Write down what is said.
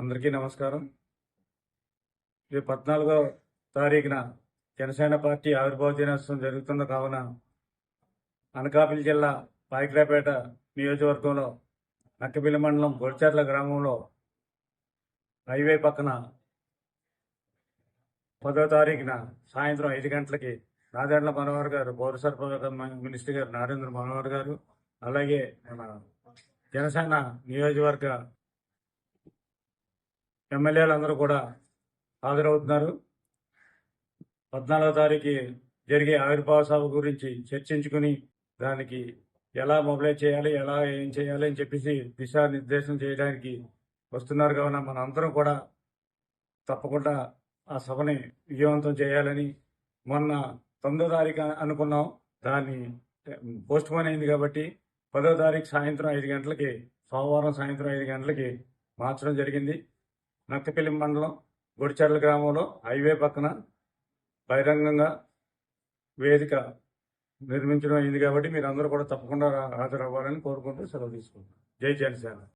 అందరికీ నమస్కారం. ఇది పద్నాలుగో తారీఖున జనసేన పార్టీ ఆవిర్భావ దినోత్సవం జరుగుతున్న కావున అనకాపల్లి జిల్లా పాయిక్రాపేట నియోజకవర్గంలో నక్కపిల్లి మండలం గొడిచెట్ల గ్రామంలో హైవే పక్కన పదో తారీఖున సాయంత్రం ఐదు గంటలకి నాదెండ్ల మనోహర్ గారు పౌర సరఫరా మినిస్టర్ గారు నరేంద్ర మనోహర్ గారు అలాగే మన జనసేన నియోజకవర్గ ఎమ్మెల్యేలు అందరూ కూడా హాజరవుతున్నారు. పద్నాలుగో తారీఖు జరిగే ఆవిర్భావ సభ గురించి చర్చించుకుని దానికి ఎలా మొబిలైజ్ చేయాలి ఎలా ఏం చేయాలి అని చెప్పేసి దిశానిర్దేశం చేయడానికి వస్తున్నారు కావున మన అందరం కూడా తప్పకుండా ఆ సభని విజయవంతం చేయాలని మొన్న తొమ్మిదో తారీఖు అనుకున్నాం. దాన్ని పోస్ట్ పోన్ అయింది కాబట్టి పదో తారీఖు సాయంత్రం ఐదు గంటలకి సోమవారం సాయంత్రం ఐదు గంటలకి మార్చడం జరిగింది. నక్కపల్లి మండలం గుడిచర్ల గ్రామంలో హైవే పక్కన బహిరంగంగా వేదిక నిర్మించడం అయింది కాబట్టి మీరు అందరూ కూడా తప్పకుండా హాజరవ్వాలని కోరుకుంటూ సెలవు తీసుకుంటాం జై జనసేన.